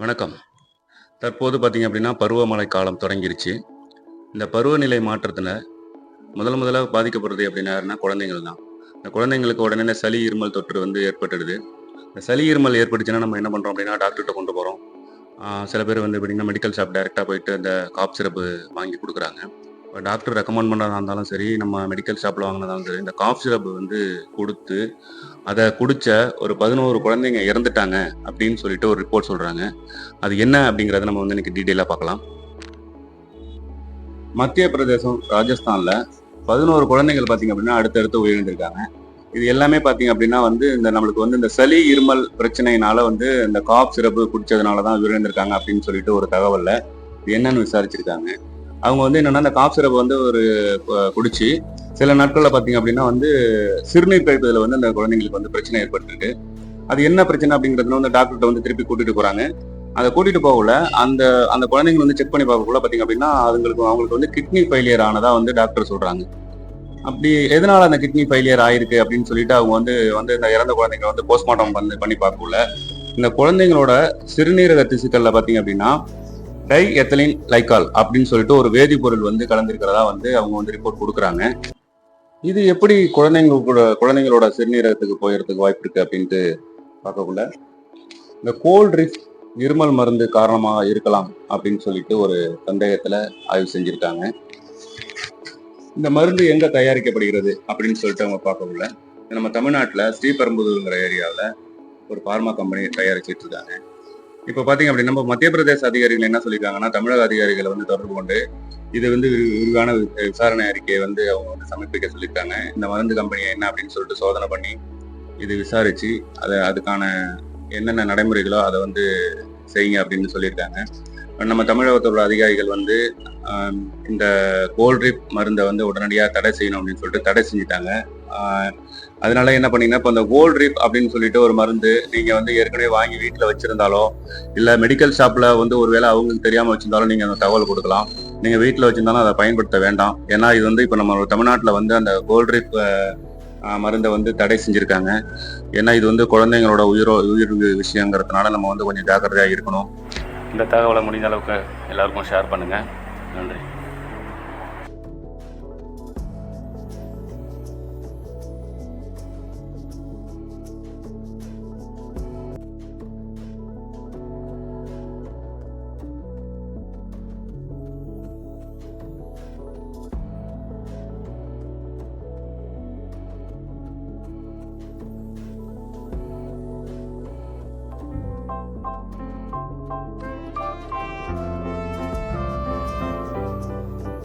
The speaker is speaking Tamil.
வணக்கம். தற்போது பார்த்தீங்க அப்படின்னா பருவமழை காலம் தொடங்கிருச்சு. இந்த பருவநிலை மாற்றத்தில் முதல் முதல்ல பாதிக்கப்படுறது அப்படின்னா குழந்தைங்கள் தான். இந்த குழந்தைங்களுக்கு உடனே சளி இருமல் தொற்று வந்து ஏற்பட்டுடுது. இந்த சளி இருமல் ஏற்பட்டுச்சுன்னா நம்ம என்ன பண்ணுறோம் அப்படின்னா டாக்டர்கிட்ட கொண்டு போகிறோம் சில பேர் வந்து எப்படின்னா மெடிக்கல் ஷாப் டைரெக்டாக போயிட்டு அந்த காப் சிரப்பு வாங்கி கொடுக்குறாங்க. டாக்டர் ரெக்கமெண்ட் பண்ணுறதா இருந்தாலும் சரி நம்ம மெடிக்கல் ஷாப்பில் வாங்கினதாலும் சரி இந்த காஃப் சிரப் வந்து கொடுத்து அதை குடித்த ஒரு பதினோரு குழந்தைங்க இறந்துட்டாங்க அப்படின்னு சொல்லிட்டு ஒரு ரிப்போர்ட் சொல்கிறாங்க அது என்ன அப்படிங்கிறத நம்ம வந்து இன்னைக்கு டீட்டெயிலாக பார்க்கலாம். மத்திய பிரதேசம் ராஜஸ்தானில் பதினோரு குழந்தைகள் பார்த்தீங்க அப்படின்னா அடுத்தடுத்து உயிரிழந்திருக்காங்க. இது எல்லாமே பார்த்தீங்க அப்படின்னா வந்து இந்த நம்மளுக்கு வந்து இந்த சளி இருமல் பிரச்சனையினால வந்து இந்த காஃப் சிரப்பு குடித்ததுனால தான் உயிரிழந்திருக்காங்க அப்படின்னு சொல்லிட்டு ஒரு தகவலில் இது என்னன்னு விசாரிச்சிருக்காங்க. அவங்க வந்து என்னன்னா அந்த காப் சிறப்பு வந்து ஒரு குடிச்சு சில நாட்களில் பார்த்தீங்க அப்படின்னா வந்து சிறுநீர் கழிப்பதில் வந்து அந்த குழந்தைங்களுக்கு வந்து பிரச்சனை ஏற்பட்டிருக்கு. அது என்ன பிரச்சனை அப்படிங்கிறதுல வந்து டாக்டர்கிட்ட வந்து திருப்பி கூட்டிட்டு போறாங்க. அதை கூட்டிட்டு போகல அந்த அந்த குழந்தைங்க வந்து செக் பண்ணி பார்க்கக்குள்ள பார்த்தீங்க அப்படின்னா அதுங்களுக்கு அவங்களுக்கு வந்து கிட்னி ஃபெயிலியர் ஆனதா வந்து டாக்டர் சொல்றாங்க. அப்படி எதனால அந்த கிட்னி ஃபெயிலியர் ஆயிருக்கு அப்படின்னு சொல்லிட்டு அவங்க வந்து வந்து இந்த இறந்த குழந்தைங்க வந்து போஸ்ட்மார்ட்டம் வந்து பண்ணி பார்க்கல இந்த குழந்தைங்களோட சிறுநீரக திசுக்கள்ல பார்த்தீங்க அப்படின்னா டை எத்தலின் லைக்கால் அப்படின்னு சொல்லிட்டு ஒரு வேதிப்பொருள் வந்து கலந்திருக்கிறதா வந்து அவங்க வந்து ரிப்போர்ட் கொடுக்குறாங்க. இது எப்படி குழந்தைங்க கூட குழந்தைங்களோட சிறுநீரகத்துக்கு போயிடுறதுக்கு வாய்ப்பு இருக்கு அப்படின்ட்டு பார்க்கக்குள்ள இந்த கோல்ட் ரிஃப் இருமல் மருந்து காரணமாக இருக்கலாம் அப்படின்னு சொல்லிட்டு ஒரு சந்தேகத்தில் ஆய்வு செஞ்சுருக்காங்க. இந்த மருந்து எங்கே தயாரிக்கப்படுகிறது அப்படின்னு சொல்லிட்டு அவங்க பார்க்கக்குள்ள நம்ம தமிழ்நாட்டில் ஸ்ரீபெரும்புதூருங்கிற ஏரியாவில் ஒரு பார்மா கம்பெனி தயாரிச்சிட்டு இருக்காங்க. இப்போ பார்த்தீங்க அப்படின்னா நம்ம மத்திய பிரதேச அதிகாரிகள் என்ன சொல்லியிருக்காங்கன்னா தமிழக அதிகாரிகளை வந்து தொடர்பு கொண்டு இது வந்து விரிவான வி- விசாரணை அறிக்கையை வந்து அவங்க வந்து சமர்ப்பிக்க சொல்லியிருக்காங்க இந்த மருந்து கம்பெனி என்ன அப்படின்னு சொல்லிட்டு சோதனை பண்ணி இது விசாரிச்சு அதை அதுக்கான என்னென்ன நடைமுறைகளோ அதை வந்து செய்யுங்க அப்படின்னு சொல்லியிருக்காங்க நம்ம தமிழகத்தோட அதிகாரிகள் வந்து இந்த கோல்ட்ரிப் மருந்தை வந்து உடனடியாக தடை செய்யணும் அப்படின்னு சொல்லிட்டு தடை செஞ்சுட்டாங்க. அதனால என்ன பண்ணீங்கன்னா இப்போ அந்த கோல்ட் ரிப் அப்படின்னு சொல்லிட்டு ஒரு மருந்து நீங்கள் வந்து ஏற்கனவே வாங்கி வீட்டில் வச்சிருந்தாலோ இல்லை மெடிக்கல் ஷாப்பில் வந்து ஒருவேளை அவங்களுக்கு தெரியாமல் வச்சிருந்தாலும் நீங்கள் அந்த தகவல் கொடுக்கலாம். நீங்கள் வீட்டில் வச்சிருந்தாலும் அதை பயன்படுத்த வேண்டாம். ஏன்னா இது வந்து இப்போ நம்ம தமிழ்நாட்டில் வந்து அந்த கோல்ட்ரிப் மருந்தை வந்து தடை செஞ்சுருக்காங்க. ஏன்னா இது வந்து குழந்தைங்களோட உயிரோ உயிர் விஷயங்கிறதுனால நம்ம வந்து கொஞ்சம் ஜாக்கிரதையாக இருக்கணும். இந்த தகவலை முடிஞ்ச அளவுக்கு எல்லாருக்கும் ஷேர் பண்ணுங்கள் நன்றி.